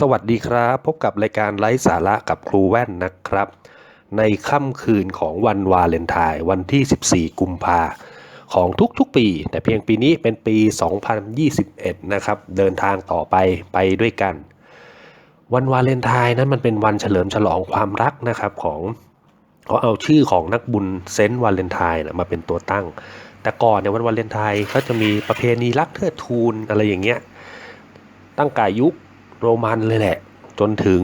สวัสดีครับ พบกับรายการไร้สาระกับครูแว่นนะครับ ในค่ำคืนของวันวาเลนไทน์วันที่ 14 กุมภาของทุกๆปี แต่เพียงปีนี้เป็นปี 2021 นะครับ เดินทางต่อไปไปด้วยกัน วันวาเลนไทน์นั้นมันเป็นวันเฉลิมฉลองความรักนะครับของเขาเอาชื่อของนักบุญเซนต์วาเลนไทน์นะมาเป็นตัวตั้ง แต่ก่อนเนี่ยวันวาเลนไทน์เขาจะมีประเพณีรักเทิดทูนอะไรอย่างเงี้ยตั้งแต่ยุค โรมันเลยแหละ จนถึง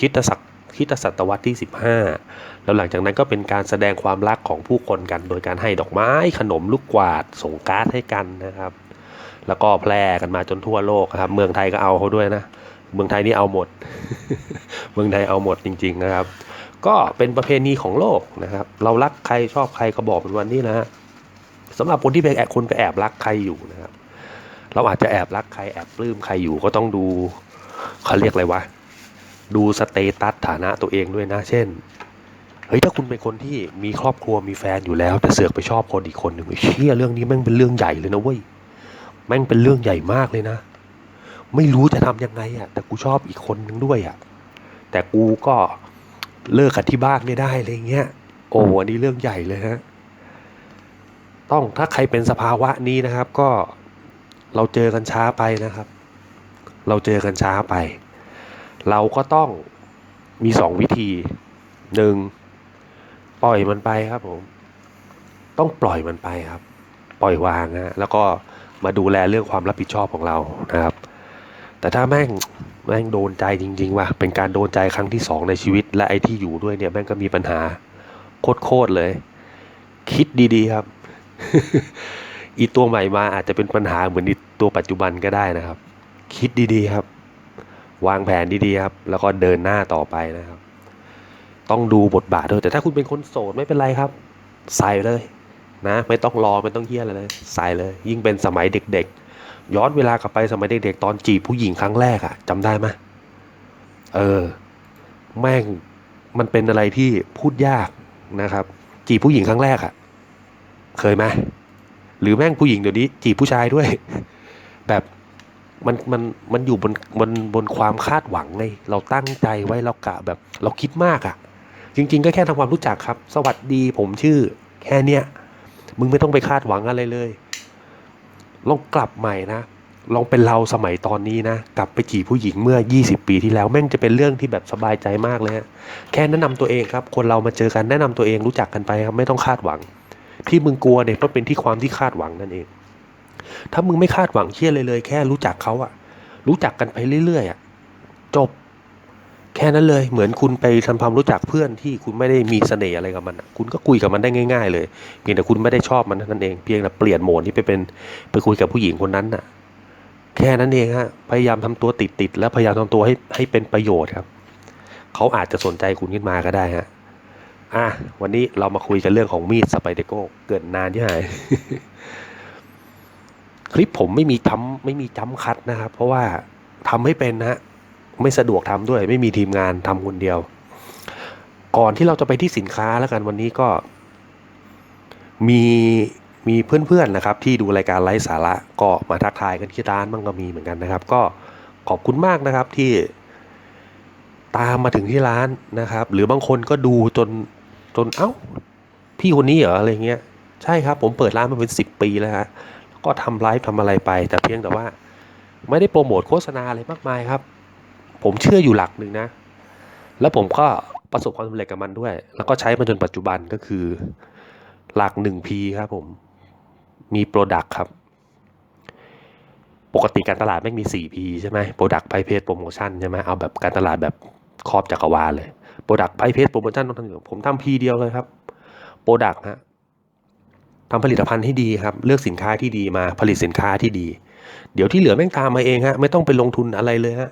คิตศักคิตศตวรรษที่ 15 แล้วหลังจากนั้นก็เป็นการแสดงความรักของผู้คนกัน โดยการให้ดอกไม้ขนมลูกกวาดส่งการ์ดให้กันนะครับ แล้วก็แพร่กันมาจนทั่วโลกครับ เมืองไทยก็เอาเขาด้วยนะ เมืองไทยนี่เอาหมด เมืองไทยเอาหมดจริง ๆนะครับ ก็เป็นประเพณีของโลกนะครับ เรารักใครชอบใครก็บอกเป็นวันนี้นะฮะสำหรับคนที่ไปแอบคนไปแอบรักใครอยู่นะครับ เราอาจจะแอบรักใครแอบปลื้มใครอยู่ก็ต้องดู เขาเรียกอะไรวะ ดูสเตตัสฐานะตัวเองด้วยนะ เช่น เฮ้ยถ้าคุณเป็นคนที่มีครอบครัวมีแฟนอยู่แล้ว แต่เสือกไปชอบคนอีกคนหนึ่งเชี่ยเรื่องนี้แม่งเป็นเรื่องใหญ่เลยนะเว้ยแม่งเป็นเรื่องใหญ่มากเลยนะ ไม่รู้จะทำยังไงอะ แต่กูชอบอีกคนนึงด้วยอะ แต่กูก็เลิกกันที่บ้านไม่ได้อะไรเงี้ย โอ้อันนี้เรื่องใหญ่เลยฮะต้องถ้าใครเป็นสภาวะนี้นะครับ ก็เราเจอกันช้าไปนะครับ เราเจอกันช้าไป เราก็ต้องมีสองวิธีหนึ่งปล่อยมันไปครับผม ต้องปล่อยมันไปครับ ปล่อยวางนะแล้วก็มาดูแลเรื่องความรับผิดชอบของเรานะครับ แต่ถ้าแม่งแม่งโดนใจจริง ๆ ว่ะเป็นการโดนใจครั้งที่สองในชีวิต และไอ้ที่อยู่ด้วยเนี่ยแม่งก็มีปัญหาโคตรๆเลย คิดดีๆครับ อีตัวใหม่มาอาจจะเป็นปัญหาเหมือนอีตัวปัจจุบันก็ได้นะครับ คิดดีๆครับ วางแผนดีๆครับ แล้วก็เดินหน้าต่อไปนะครับ ต้องดูบทบาทด้วยแต่ถ้าคุณเป็นคนโสดไม่เป็นไรครับ ใส่เลย นะ ไม่ต้องรอไม่ต้องเฮี้ยอะไรเลย ใส่เลย ยิ่งเป็นสมัยเด็ก ๆ ย้อนเวลากลับไปสมัยเด็ก ๆ ตอนจีบผู้หญิงครั้งแรกอะจำได้ไหมเออ แม่งมันเป็นอะไรที่พูดยากนะครับ จีบผู้หญิงครั้งแรกอะเคยไหมหรือแม่งผู้หญิงเดี๋ยวนี้จีบผู้ชายด้วย แบบ มันมันมันอยู่บนบนบนความคาดหวังไงเราตั้งใจไว้เรากะแบบ เราคิดมากอะ่ะ จริง ๆ ก็แค่ทำความรู้จักครับ สวัสดีผมชื่อ แค่เนี้ยมึงไม่ต้องไปคาดหวังอะไรเลยลองกลับใหม่นะลองเป็นเราสมัยตอนนี้นะ กลับไปจีบผู้หญิงเมื่อ 20 ปีที่แล้วแม่งจะเป็นเรื่องที่แบบสบายใจมากเลยฮะแค่แนะนำตัวเองครับ คนเรามาเจอกันแนะนำตัวเองรู้จักกันไปครับไม่ต้องคาดหวัง ที่มึงกลัวเนี่ยเพราะเป็นที่ความที่คาดหวังนั่นเอง ถ้ามึงไม่คาดหวังเชื่อเลยเลย แค่รู้จักเขาอะรู้จักกันไปเรื่อยๆอะจบ แค่นั้นเลย เหมือนคุณไปทำความรู้จักเพื่อนที่คุณไม่ได้มีเสน่ห์อะไรกับมันคุณก็คุยกับมันได้ง่าย ๆ เลย เพียงแต่คุณไม่ได้ชอบมันนั้นเอง เพียงแต่เปลี่ยนโหมดที่ไปเป็นไปคุยกับผู้หญิงคนนั้นน่ะ แค่นั้นเองฮะ พยายามทำตัวติดๆแล้วพยายามทำตัวให้ให้เป็นประโยชน์ครับ เขาอาจจะสนใจคุณขึ้นมาก็ได้ฮะอะวันนี้เรามาคุยกันเรื่องของมีดสไปเดโก้เกิดนานที่ไหน คลิปผมไม่มีจำไม่มีจำคัดนะครับ เพราะว่าทำไม่เป็นนะฮะไม่สะดวกทำด้วย ไม่มีทีมงานทำคนเดียว ก่อนที่เราจะไปที่สินค้าแล้วกันวันนี้ก็ มีมีเพื่อนๆนะครับ ที่ดูรายการไร้สาระก็มาทักทายกันที่ร้านบ้างก็มีเหมือนกันนะครับ ก็ขอบคุณมากนะครับที่ตามมาถึงที่ร้านนะครับ หรือบางคนก็ดูจนจนเอ้า พี่คนนี้เหรออะไรเงี้ยใช่ครับ ผมเปิดร้านมาเป็นสิบปีแล้วฮะ ก็ทำไลฟ์ทำอะไรไป แต่เพียงแต่ว่าไม่ได้โปรโมทโฆษณาอะไรมากมายครับ ผมเชื่ออยู่หลักหนึ่งนะ แล้วผมก็ประสบความสำเร็จกับมันด้วย แล้วก็ใช้มาจนปัจจุบันก็คือหลักหนึ่ง P ครับผม มีโปรดักครับ ปกติการตลาดไม่มี 4P ใช่ไหม Product Price Promotion ใช่ไหมเอาแบบการตลาดแบบครอบจักรวาลเลย Product Price Promotion ต้องทำอยู่ผมทำ P เดียวเลยครับ Product ฮะ ทำผลิตภัณฑ์ที่ดีครับ เลือกสินค้าที่ดีมาผลิตสินค้าที่ดี เดี๋ยวที่เหลือแม่งตามมาเองฮะไม่ต้องไปลงทุนอะไรเลยฮะ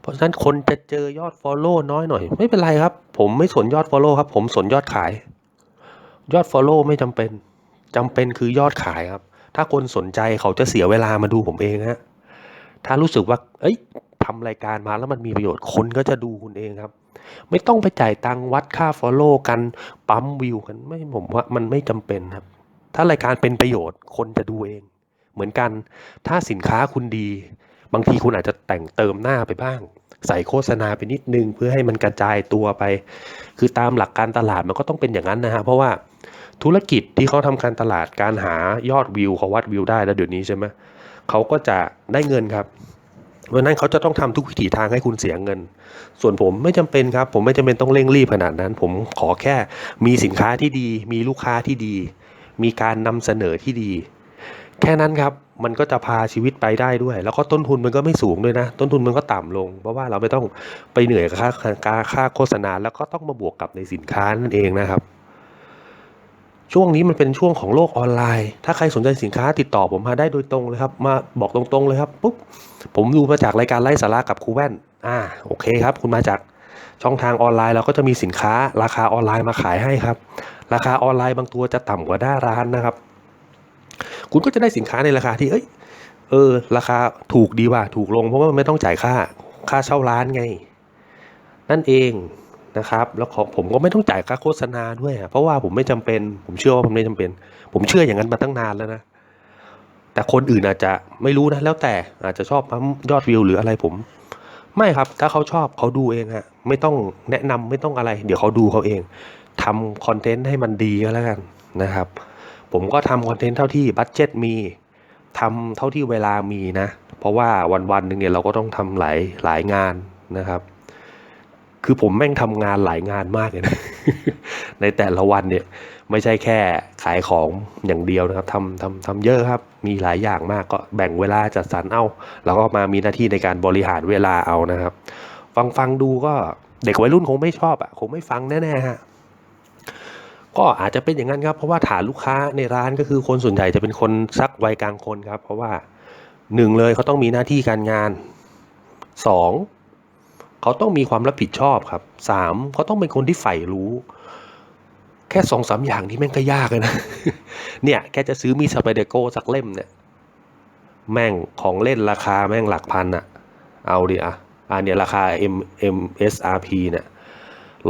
เพราะฉะนั้นคนจะเจอยอด Follow น้อยหน่อย ไม่เป็นไรครับ ผมไม่สนยอด Follow ครับ ผมสนยอดขาย ยอด Follow ไม่จำเป็นจำเป็นคือยอดขายครับ ถ้าคนสนใจเขาจะเสียเวลามาดูผมเองฮะถ้ารู้สึกว่า เอ้ยทำรายการมาแล้วมันมีประโยชน์คนก็จะดูคุณเองครับ ไม่ต้องไปจ่ายตังค์วัดค่า Follow กันปั๊มวิวกันไม่ผมว่ามันไม่จำเป็นครับ ถ้ารายการเป็นประโยชน์คนจะดูเอง เหมือนกัน ถ้าสินค้าคุณดี บางทีคุณอาจจะแต่งเติมหน้าไปบ้าง ใส่โฆษณาไปนิดนึง เพื่อให้มันกระจายตัวไป คือตามหลักการตลาดมันก็ต้องเป็นอย่างนั้นนะฮะเพราะว่าธุรกิจที่เขาทำการตลาดการหายอดวิวเขาวัดวิวได้แล้วเดี๋ยวนี้ใช่ไหมเขาก็จะได้เงินครับเพราะนั้นเขาจะต้องทำทุกวิถีทางให้คุณเสียเงิน ส่วนผมไม่จำเป็นครับ ผมไม่จำเป็นต้องเร่งรีบขนาดนั้น ผมขอแค่มีสินค้าที่ดี มีลูกค้าที่ดี มีการนำเสนอที่ดี แค่นั้นครับมันก็จะพาชีวิตไปได้ด้วย แล้วก็ต้นทุนมันก็ไม่สูงด้วยนะ ต้นทุนมันก็ต่ำลง เพราะว่าเราไม่ต้องไปเหนื่อยกับค่าค่าค่าโฆษณา แล้วก็ต้องมาบวกกับในสินค้านั่นเองนะครับ ช่วงนี้มันเป็นช่วงของโลกออนไลน์ ถ้าใครสนใจสินค้าติดต่อผมมาได้โดยตรงเลยครับ มาบอกตรงๆเลยครับปุ๊บผมดูมาจากรายการไล่สาระกับครูแว่น อ่าโอเคครับ คุณมาจาก ช่องทางออนไลน์เราก็จะมีสินค้าราคาออนไลน์มาขายให้ครับ ราคาออนไลน์บางตัวจะต่ำกว่าหน้าร้านนะครับ คุณก็จะได้สินค้าในราคาที่เอ้ยเออ ราคาถูกดีว่ะถูกลงเพราะว่ามันไม่ต้องจ่ายค่าค่าเช่าร้านไง นั่นเองนะครับ แล้วของผมก็ไม่ต้องจ่ายค่าโฆษณาด้วยเพราะว่าผมไม่จำเป็น ผมเชื่อว่าผมไม่จำเป็น ผมเชื่ออย่างนั้นมาตั้งนานแล้วนะแต่คนอื่นอาจจะไม่รู้นะแล้วแต่อาจจะชอบปั๊มยอดวิวหรืออะไรผม ไม่ครับ ถ้าเขาชอบเขาดูเองฮะไม่ต้องแนะนำไม่ต้องอะไร เดี๋ยวเขาดูเขาเองทำคอนเทนต์ให้มันดีก็แล้วกันนะครับ ผมก็ทำคอนเทนต์เท่าที่บัตเจ็ตมีทำเท่าที่เวลามีนะ เพราะว่าวันวันๆหนึ่งเนี่ยเราก็ต้องทำหลายหลายงานนะครับ คือผมแม่งทำงานหลายงานมากเลยนะ ในแต่ละวันเนี่ยไม่ใช่แค่ขายของอย่างเดียวนะครับทำทำทำเยอะครับ มีหลายอย่างมากก็แบ่งเวลาจัดสรรเอาแล้วก็มามีหน้าที่ในการบริหารเวลาเอานะครับ ฟังฟังดูก็เด็กวัยรุ่นคงไม่ชอบอะคงไม่ฟังแน่ๆฮะก็อาจจะเป็นอย่างนั้นครับ เพราะว่าฐานลูกค้าในร้านก็คือคนส่วนใหญ่จะเป็นคนสักวัยกลางคนครับ เพราะว่าหนึ่งเลยเขาต้องมีหน้าที่การงานสอง เขาต้องมีความรับผิดชอบครับสามเขาต้องเป็นคนที่ใฝ่รู้ แค่สองสามอย่างที่แม่งก็ยากเลยนะ เนี่ยแค่จะซื้อมีดสไปเดโก้สักเล่มเนี่ย แม่งของเล่นราคาแม่งหลักพันอะเอาดิอะอันเนี้ยราคา M M S R P เนี่ย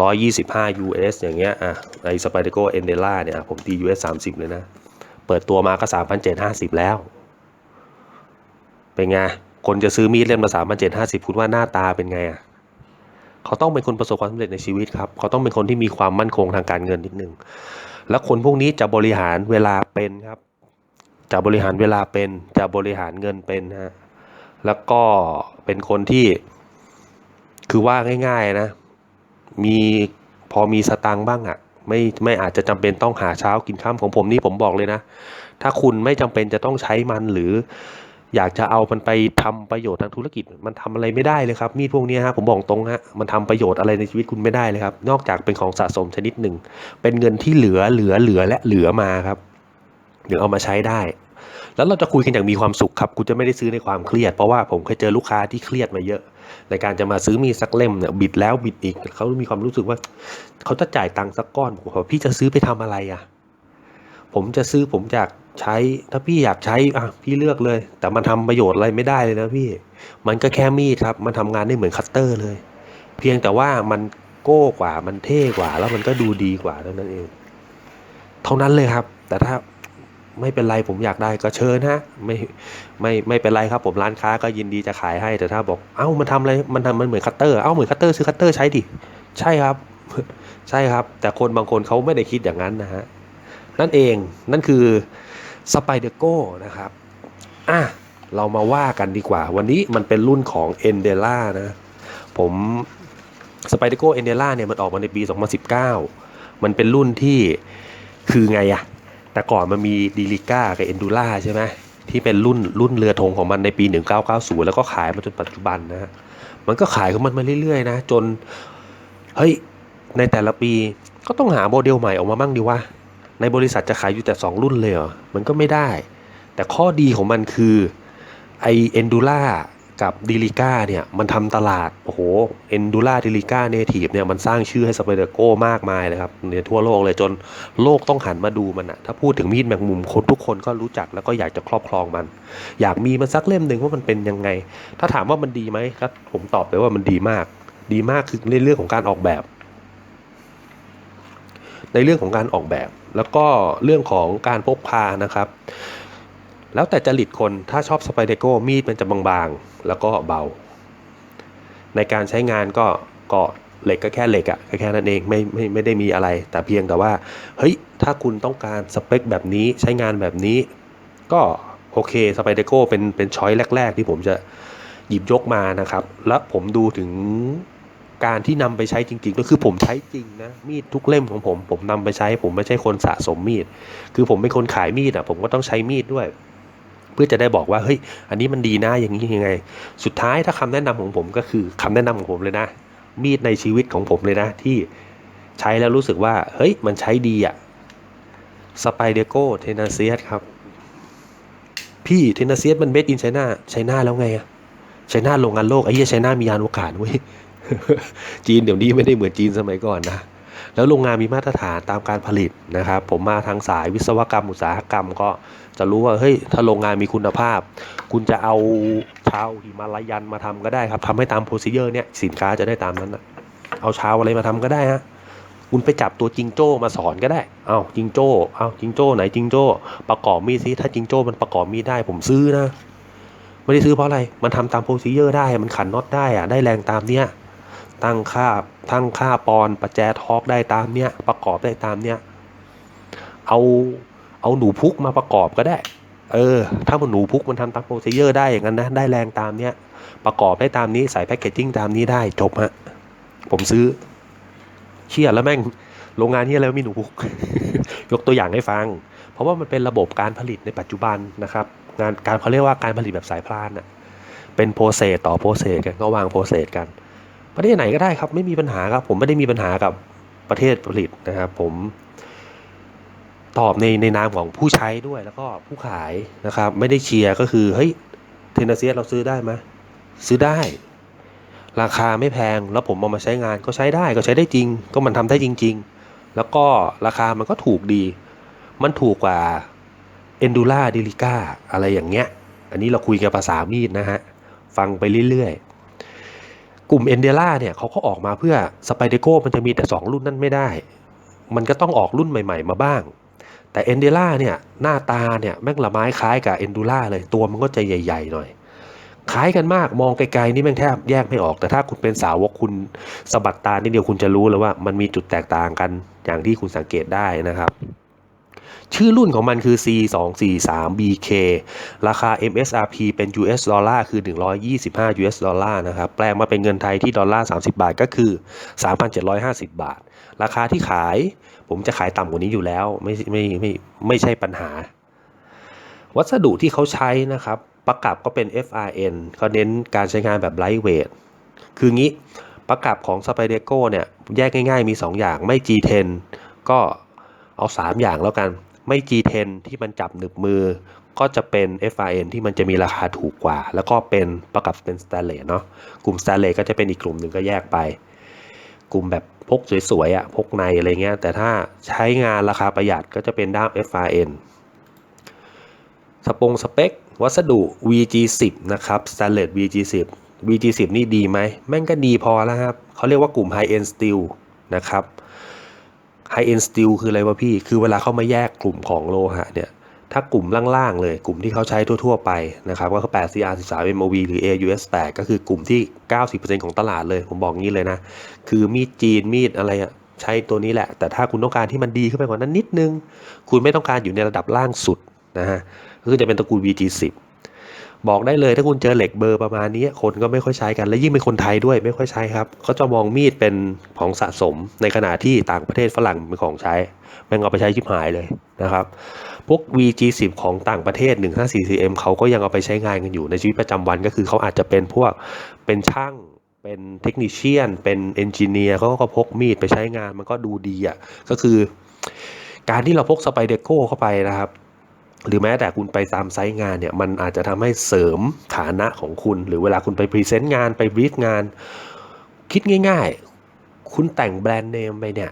ร้อยยี่สิบห้า US อย่างเงี้ยอะไอสไปเดโก้เอนเดล่าเนี่ยผมตี US สามสิบเลยนะ เปิดตัวมาก็สามพันเจ็ดห้าสิบแล้ว เป็นไง คนจะซื้อมีดเล่มมาสามพันเจ็ดห้าสิบคุณว่าหน้าตาเป็นไงอะ เขาต้องเป็นคนประสบความสำเร็จในชีวิตครับ เขาต้องเป็นคนที่มีความมั่นคงทางการเงินนิดนึง แล้วคนพวกนี้จะบริหารเวลาเป็นครับ จะบริหารเวลาเป็น จะบริหารเงินเป็นฮะ แล้วก็เป็นคนที่ คือว่าง่ายๆนะ มีพอมีสตังค์บ้างอะ่ะไม่ไม่อาจจะจำเป็นต้องหาเช้ากินข้ามของผมนี่ผมบอกเลยนะ ถ้าคุณไม่จำเป็นจะต้องใช้มันหรือ อยากจะเอามันไปทำประโยชน์ทางธุรกิจมันทำอะไรไม่ได้เลยครับมีดพวกนี้ฮะผมบอกตรงฮะมันทำประโยชน์อะไรในชีวิตคุณไม่ได้เลยครับ นอกจากเป็นของสะสมชนิดหนึ่ง เป็นเงินที่เหลือเหลือเหลือและเหลือมาครับถึงเอามาใช้ได้ แล้วเราจะคุยกันอย่างมีความสุขครับคุณจะไม่ได้ซื้อในความเครียดเพราะว่าผมเคยเจอลูกค้าที่เครียดมาเยอะ ในการจะมาซื้อมีดสักเล่มเนี่ยบิดแล้วบิดอีกเขามีความรู้สึกว่าเขาจะจ่ายตังค์สักก้อนผมบอกพี่จะซื้อไปทำอะไรอะผมจะซื้อผมอยาก ใช้ถ้าพี่อยากใช้อะพี่เลือกเลย แต่มันทำประโยชน์อะไรไม่ได้เลยนะพี่ มันก็แค่มีดครับ มันทำงานได้เหมือนคัตเตอร์เลย เพียงแต่ว่ามันโก้กว่ามันเท่กว่า แล้วมันก็ดูดีกว่าเท่านั้นเอง เท่านั้นเลยครับ แต่ถ้าไม่เป็นไรผมอยากได้ก็เชิญฮะไม่ไม่ไม่เป็นไรครับผมร้านค้าก็ยินดีจะขายให้แต่ถ้าบอกเอ้ามันทำอะไรมันทำมันเหมือนคัตเตอร์เอ้าเหมือนคัตเตอร์ซื้อคัตเตอร์ใช้ดิใช่ครับ ใช่ครับ แต่คนบางคนเขาไม่ได้คิดอย่างนั้นนะฮะนั่นเองนั่นคือ สไปเดโก้นะครับอะเรามาว่ากันดีกว่า วันนี้มันเป็นรุ่นของ e n d e l a นะ ผมสไปเดโก้ e n d e l a เนี่ยมันออกมาในปี 2019 มันเป็นรุ่นที่คือไงอะแต่ก่อนมันมีดีลิก้ากับเอนดูล่าใช่ไหมที่เป็นรุ่นรุ่นเรือธงของมันในปี 1990 แล้วก็ขายมาจนปัจจุบันนะฮะมันก็ขายของมันมาเรื่อยๆนะ จน เฮ้ย ในแต่ละปีก็ต้องหาโมเดลใหม่ออกมาบ้างดีว่า ในบริษัทจะขายอยู่แต่ 2 รุ่นเลยเหรอ มันก็ไม่ได้ แต่ข้อดีของมันคือไอเอนดูล่ากับดิลิก้าเนี่ยมันทำตลาด โอ้โหเอนดูล่าดิลิก้าเนทีฟเนี่ยมันสร้างชื่อให้สไปเดอร์โก้มากมายเลยครับในทั่วโลกเลยจนโลกต้องหันมาดูมันอะถ้าพูดถึงมีดแมงมุมคนทุกคนก็รู้จักแล้วก็อยากจะครอบครองมัน อยากมีมันสักเล่มหนึ่งว่ามันเป็นยังไง ถ้าถามว่ามันดีไหมก็ผมตอบเลยว่ามันดีมาก ดีมากคือในเรื่องของการออกแบบ ในเรื่องของการออกแบบ แล้วก็เรื่องของการพกพานะครับ แล้วแต่จริตคนถ้าชอบสไปเดโก้มีดมันจะบางๆ แล้วก็เบา ในการใช้งานก็ก็เหล็กก็แค่เหล็กอะก็แค่นั้นเองไม่ไม่ไม่ได้มีอะไร แต่เพียงแต่ว่าเฮ้ยถ้าคุณต้องการสเปคแบบนี้ใช้งานแบบนี้ ก็โอเคสไปเดโก้เป็นเป็นช้อยแรก ๆ ที่ผมจะหยิบยกมานะครับ แล้วผมดูถึง การที่นำไปใช้จริงๆ ก็คือผมใช้จริงนะ มีดทุกเล่มของผม ผมนำไปใช้ ผมไม่ใช่คนสะสมมีด คือผมเป็นคนขายมีดอะ ผมก็ต้องใช้มีดด้วย เพื่อจะได้บอกว่าเฮ้ยอันนี้มันดีนะอย่างนี้ยังไง สุดท้ายถ้าคำแนะนำของผมก็คือคำแนะนำของผมเลยนะ มีดในชีวิตของผมเลยนะ ที่ใช้แล้วรู้สึกว่าเฮ้ยมันใช้ดีอะสไปเดโกเทนาเซียสครับ พี่เทนาเซียสมันเมดอินไชน่าไชน่าแล้วไงอะไชน่าโรงงานโลกไอ้เหี้ยไชน่ามียานอวกาศเว้ย จีนเดี๋ยวนี้ไม่ได้เหมือนจีนสมัยก่อนนะแล้วโรงงานมีมาตรฐานตามการผลิตนะครับ ผมมาทางสายวิศวกรรมอุตสาหกรรมก็จะรู้ว่าเฮ้ยถ้าโรงงานมีคุณภาพ คุณจะเอาชาวหิมาลายันมาทำก็ได้ครับทำให้ตามโปรซีเจอร์เนี่ยสินค้าจะได้ตามนั้นนะเอาชาวอะไรมาทำก็ได้ฮะคุณไปจับตัวจิงโจ้มาสอนก็ได้ เอาจิงโจ้ เอาจิงโจ้ไหนจิงโจ้ ประกอบมีดซิถ้าจิงโจ้มันประกอบมีดได้ผมซื้อนะ ไม่ได้ซื้อเพราะอะไร มันทำตามโปรซีเจอร์ได้ มันขันน็อตได้อะได้แรงตามเนี้ย ตั้งค่าตั้งค่าปอนประแจทอกได้ตามเนี้ยประกอบได้ตามเนี้ยเอาเอาหนูพุกมาประกอบก็ได้ เออ ถ้ามันหนูพุกมันทำตามโปรเซเจอร์ได้อย่างนั้นนะได้แรงตามเนี้ยประกอบได้ตามนี้ใส่แพคเกจจิ้งตามนี้ได้จบฮะผมซื้อเชี่ยแล้วแม่งโรงงานที่อะไรไม่มีหนูพุก ยกตัวอย่างให้ฟัง เพราะว่ามันเป็นระบบการผลิตในปัจจุบันนะครับ งานการเขาเรียกว่าการผลิตแบบสายพลานอะเป็นโปรเซสต่อโปรเซสกันก็วางโปรเซสกัน ประเทศไหนก็ได้ครับ ไม่มีปัญหาครับ ผมไม่ได้มีปัญหากับประเทศผลิตนะครับ ผมตอบในในนามของผู้ใช้ด้วยแล้วก็ผู้ขายนะครับ ไม่ได้เชียร์ก็คือเฮ้ยเทนเนเซียเราซื้อได้ไหมซื้อได้ ราคาไม่แพงแล้วผมเอามาใช้งานก็ใช้ได้ก็ใช้ได้จริง ก็มันทำได้จริง ๆ แล้วก็ราคามันก็ถูกดี มันถูกกว่าเอนดูล่าดิลิก้าอะไรอย่างเงี้ย อันนี้เราคุยกันภาษามีดนะฮะ ฟังไปเรื่อยๆ กลุ่มเอนเดล่าเนี่ยเขาก็ออกมาเพื่อสไปเดโกมันจะมีแต่ 2 รุ่นนั่นไม่ได้ มันก็ต้องออกรุ่นใหม่ ๆ มาบ้าง แต่เอนเดล่าเนี่ยหน้าตาเนี่ยแม่งละไม้คล้ายกับเอนดูล่าเลยตัวมันก็จะใหญ่ ๆ หน่อย คล้ายกันมากมองไกลๆนี่แม่งแทบแยกไม่ออก แต่ถ้าคุณเป็นสาวกคุณสะบัดตานิดเดียวคุณจะรู้เลยว่า มันมีจุดแตกต่างกันอย่างที่คุณสังเกตได้นะครับ ชื่อรุ่นของมันคือ C243BK ราคา MSRP เป็น US ดอลลาร์คือ 125 US ดอลลาร์นะครับ แปลงมาเป็นเงินไทยที่ดอลลาร์ 30 บาทก็คือ 3,750 บาท ราคาที่ขายผมจะขายต่ำกว่านี้อยู่แล้ว ไม่ไม่ไม่ไม่ใช่ปัญหา วัสดุที่เขาใช้นะครับ ประกับก็เป็น FRN เขาเน้นการใช้งานแบบ lightweight คืองี้ประกับของ s p y d e c o เนี่ย แยกง่ายๆมี 2 อย่างไม่ G10 ก็เอา 3 อย่างแล้วกัน ไม่ G10 ที่มันจับหนึบมือ ก็จะเป็น FRN ที่มันจะมีราคาถูกกว่า แล้วก็เป็นประกับเป็น Stainless เนาะกลุ่ม Stainless ก็จะเป็นอีกกลุ่มหนึ่งก็แยกไป กลุ่มแบบพกสวยๆอะ่ะพกในอะไรเงี้ย แต่ถ้าใช้งานราคาประหยัดก็จะเป็นด้าม FRN สปงสเปค วัสดุ VG10 นะครับ Stainless VG10 VG10 นี่ดีไหมแม่งก็ดีพอแล้วครับเขาเรียกว่ากลุ่ม High End Steel นะครับ High End Steel คืออะไรวะพี่ คือเวลาเขามาแยกกลุ่มของโลหะเนี่ย ถ้ากลุ่มล่างๆเลย กลุ่มที่เขาใช้ทั่วๆไปนะครับ ก็คือ 8 CR 13 MOV หรือ AUS 8ก็คือกลุ่มที่ 90%ของตลาดเลย ผมบอกงี้เลยนะ คือมีดจีน มีดอะไรอะใช้ตัวนี้แหละ แต่ถ้าคุณต้องการที่มันดีขึ้นไปกว่านั้นนิดนึง คุณไม่ต้องการอยู่ในระดับล่างสุดนะฮะ ก็คือจะเป็นตระกูล VG10 บอกได้เลยถ้าคุณเจอเหล็กเบอร์ประมาณนี้คนก็ไม่ค่อยใช้กันและยิ่งเป็นคนไทยด้วยไม่ค่อยใช้ครับเขาจะมองมีดเป็นของสะสมในขณะที่ต่างประเทศฝรั่งเป็นของใช้แม่งเอาไปใช้ชิบหายเลยนะครับ พวก VG10 ของต่างประเทศ 154cm เขาก็ยังเอาไปใช้งานกันอยู่ในชีวิตประจำวันก็คือเขาอาจจะเป็นพวกเป็นช่างเป็นเทคนิชเชียน เป็นเอนจิเนียร์เขาก็พกมีดไปใช้งานมันก็ดูดีอะก็คือ การที่เราพกสไปเดโก้เข้าไปนะครับ หรือแม้แต่คุณไปตามไซต์งานเนี่ยมันอาจจะทำให้เสริมฐานะของคุณ หรือเวลาคุณไปพรีเซนต์งานไปบรีฟงาน คิดง่าย ๆ คุณแต่งแบรนด์เนมไปเนี่ย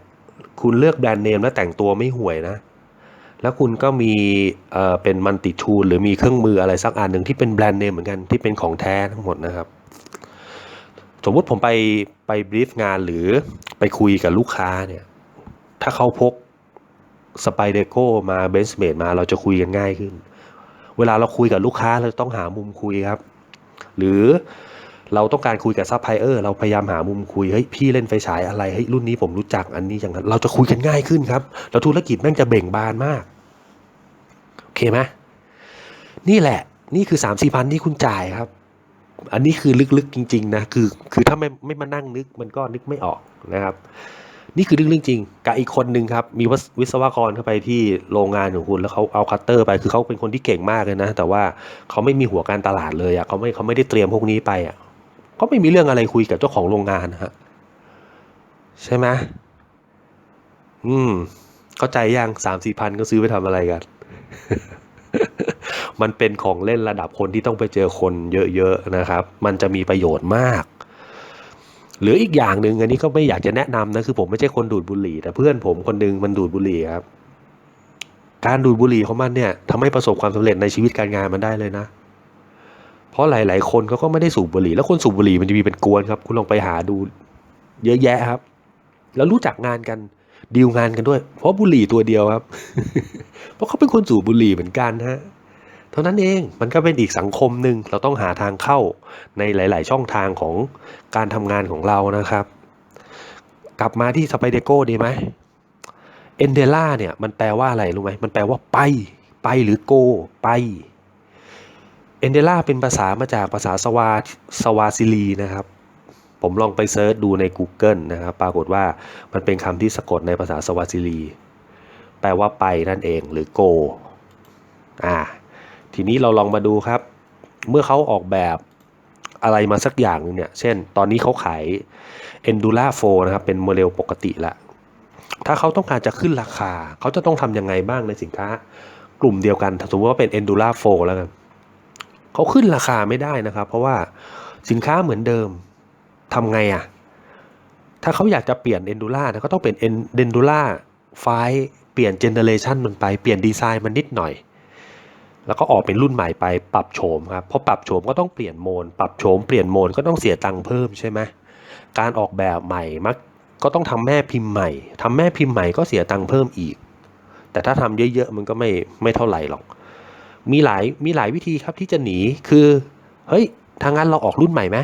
คุณเลือกแบรนด์เนมแล้วแต่งตัวไม่ห่วยนะ แล้วคุณก็มีเอ่อเป็นมันติทูลหรือมีเครื่องมืออะไรสักอันหนึ่งที่เป็นแบรนด์เนมเหมือนกันที่เป็นของแท้ทั้งหมดนะครับ สมมุติผมไปไปบรีฟงานหรือไปคุยกับลูกค้าเนี่ยถ้าเขาพก สไปเดโก้มาเบนส์เมดมาเราจะคุยกันง่ายขึ้น เวลาเราคุยกับลูกค้าเราต้องหามุมคุยครับ หรือเราต้องการคุยกับซัพพลายเออร์เราพยายามหามุมคุยเฮ้ยพี่เล่นไฟฉายอะไรเฮ้ยรุ่นนี้ผมรู้จักอันนี้อย่างนั้นเราจะคุยกันง่ายขึ้นครับ แล้วธุรกิจแม่งจะเบ่งบานมากโอเคไหมนี่แหละ นี่คือสามสี่พันที่คุณจ่ายครับ อันนี้คือลึกๆจริง ๆ นะ คือ คือถ้าไม่ไม่มานั่งนึกมันก็นึกไม่ออกนะครับ นี่คือเรื่องจริงกับอีกคนหนึ่งครับ มีวิศวกรเข้าไปที่โรงงานของคุณแล้วเขาเอาคัตเตอร์ไปคือเขาเป็นคนที่เก่งมากเลยนะ แต่ว่าเขาไม่มีหัวการตลาดเลยอะเขาไม่เขาไม่ได้เตรียมพวกนี้ไปอะก็ไม่มีเรื่องอะไรคุยกับเจ้าของโรงงานนะฮะใช่ไหมอืม เข้าใจยังสามสี่พันก็ซื้อไปทำอะไรกัน มันเป็นของเล่นระดับคนที่ต้องไปเจอคนเยอะๆนะครับ มันจะมีประโยชน์มาก หรืออีกอย่างหนึ่งอันนี้ก็ไม่อยากจะแนะนำนะคือผมไม่ใช่คนดูดบุหรี่ แต่เพื่อนผมคนหนึงมันดูดบุหรี่ครับ การดูดบุหรี่ของมันเนี่ยทำให้ประสบความสำเร็จในชีวิตการงานมันได้เลยนะ เพราะหลาย ๆ คนเขาก็ไม่ได้สูบบุหรี่ แล้วคนสูบบุหรี่มันจะมีเป็นกวนครับ คุณลองไปหาดูเยอะแยะครับ แล้วรู้จักงานกันดีลงานกันด้วย เพราะบุหรี่ตัวเดียวครับ เพราะเขาเป็นคนสูบบุหรี่เหมือนกันฮะ เท่านั้นเองมันก็เป็นอีกสังคมหนึ่งเราต้องหาทางเข้าในหลาย ๆ ช่องทางของการทำงานของเรานะครับ กลับมาที่สไปเดโก้ดีไหมเอนเดล่าเนี่ยมันแปลว่าอะไรรู้ไหมมันแปลว่าไป ไปหรือโก ไปเอนเดล่าเป็นภาษามาจากภาษาสวาสวาซิลีนะครับ ผมลองไปเซิร์ชดูใน Google นะครับ ปรากฏว่ามันเป็นคำที่สะกดในภาษาสวาซิลี แปลว่าไปนั่นเองหรือโก อ่า ทีนี้เราลองมาดูครับ เมื่อเขาออกแบบอะไรมาสักอย่างหนึงเนี่ย เช่น ตอนนี้เขาขาย Endura 4 นะครับ เป็นโมเดลปกติละถ้าเขาต้องการจะขึ้นราคา เขาจะต้องทำยังไงบ้างในสินค้า กลุ่มเดียวกันสมมติว่าเป็น Endura 4 แล้วกันเขาขึ้นราคาไม่ได้นะครับ เพราะว่าสินค้าเหมือนเดิมทำไงอะ่ะ ถ้าเขาอยากจะเปลี่ยน Endura นะก็ต้องเป็น Endura 5เปลี่ยนเจเนเรชันมันไป เปลี่ยนดีไซน์มันนิดหน่อย แล้วก็ออกเป็นรุ่นใหม่ไปปรับโฉมครับพอปรับโฉมก็ต้องเปลี่ยนโมน ปรับโฉมเปลี่ยนโมนก็ต้องเสียตังค์เพิ่มใช่ไหมการออกแบบใหม่มักก็ต้องทำแม่พิมพ์ใหม่ทำแม่พิมพ์ใหม่ก็เสียตังค์เพิ่มอีก แต่ถ้าทำเยอะๆมันก็ไม่ไม่เท่าไหร่หรอก มีหลายมีหลายวิธีครับที่จะหนีคือเฮ้ยทางนั้นเราออกรุ่นใหม่ไหม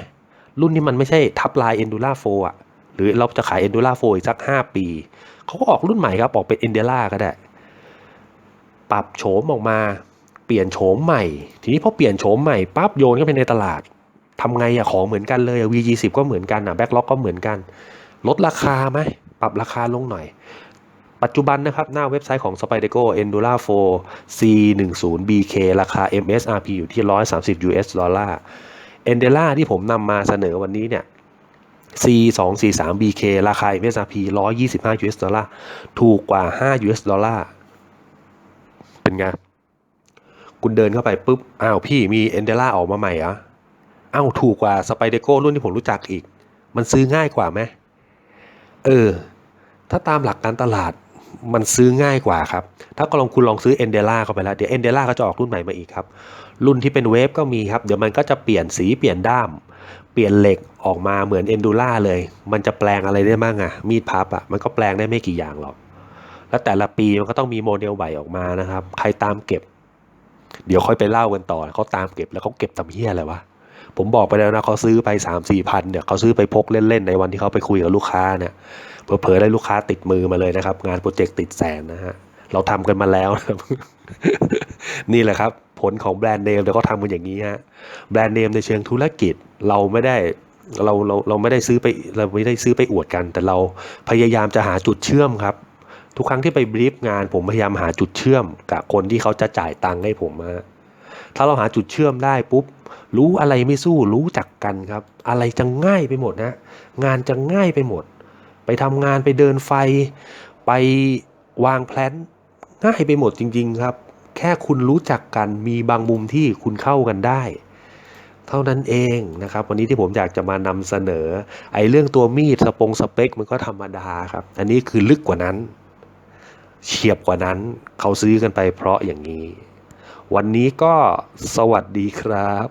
รุ่นนี้มันไม่ใช่ทับลาย Endura 4อะหรือเราจะขาย Endura 4อีกสัก 5 ปี เขาก็ออกรุ่นใหม่ครับ ออกเป็น Endura ก็ได้ ปรับโฉมออกมา เปลี่ยนโฉมใหม่ ทีนี้พอเปลี่ยนโฉมใหม่ปั๊บโยนเข้าไปในตลาดทำไงอะของเหมือนกันเลยอะ VG10 ก็เหมือนกันอะแบ็กล็อกก็เหมือนกัน ลดราคาไหมปรับราคาลงหน่อย ปัจจุบันนะครับ หน้าเว็บไซต์ของ Spyderco Endura 4 C10BK ราคา MSRP อยู่ที่ 130 US ดอลลาร์ Endura ที่ผมนำมาเสนอวันนี้เนี่ย C243BK ราคา MSRP 125 US ดอลลาร์ ถูกกว่า 5 US ดอลลาร์ เป็นไง คุณเดินเข้าไปปุ๊บ อ้าวพี่มี Endura ออกมาใหม่เหรออ้าวถูกกว่า Spyderco รุ่นที่ผมรู้จักอีก มันซื้อง่ายกว่าไหมเออ ถ้าตามหลักการตลาดมันซื้อง่ายกว่าครับ ถ้าก็ลองคุณลองซื้อ Endura เข้าไปแล้ว เดี๋ยว Endura ก็จะออกรุ่นใหม่มาอีกครับ รุ่นที่เป็นเวฟก็มีครับ เดี๋ยวมันก็จะเปลี่ยนสีเปลี่ยนด้าม เปลี่ยนเหล็กออกมาเหมือน Endura เลย มันจะแปลงอะไรได้บ้างอะมีดพับอะมันก็แปลงได้ไม่กี่อย่างหรอก แล้วแต่ละปีมันก็ต้องมีโมเดลใหม่ออกมานะครับ ใครตามเก็บ เดี๋ยวค่อยไปเล่ากันต่อเขาตามเก็บแล้วเขาเก็บตำเฮียอะไรวะผมบอกไปแล้วนะเขาซื้อไปสามสี่พันเนี่ยเขาซื้อไปพกเล่นๆในวันที่เขาไปคุยกับลูกค้าเนี่ยเผลอๆได้ลูกค้าติดมือมาเลยนะครับ งานโปรเจกต์ติดแสนนะฮะเราทำกันมาแล้วนะนี่แหละครับ ผลของแบรนด์เนมเดี๋ยวเขาทำกันอย่างนี้ฮะแบรนด์เนมในเชิงธุรกิจเราไม่ได้เราเราเราไม่ได้ซื้อไปเราไม่ได้ซื้อไปอวดกัน แต่เราพยายามจะหาจุดเชื่อมครับ ทุกครั้งที่ไปบรีฟงานผมพยายามหาจุดเชื่อมกับคนที่เขาจะจ่ายตังค์ให้ผมฮะถ้าเราหาจุดเชื่อมได้ปุ๊บ รู้อะไรไม่สู้รู้จักกันครับ อะไรจะง่ายไปหมดนะ งานจะง่ายไปหมด ไปทำงานไปเดินไฟ ไปวางแพลนง่ายไปหมดจริง ๆ ครับ แค่คุณรู้จักกันมีบางมุมที่คุณเข้ากันได้ เท่านั้นเองนะครับ วันนี้ที่ผมอยากจะมานำเสนอ ไอ้เรื่องตัวมีดสปงสเปคมันก็ธรรมดาครับ อันนี้คือลึกกว่านั้น เฉียบกว่านั้นเขาซื้อกันไปเพราะอย่างนี้ วันนี้ก็สวัสดีครับ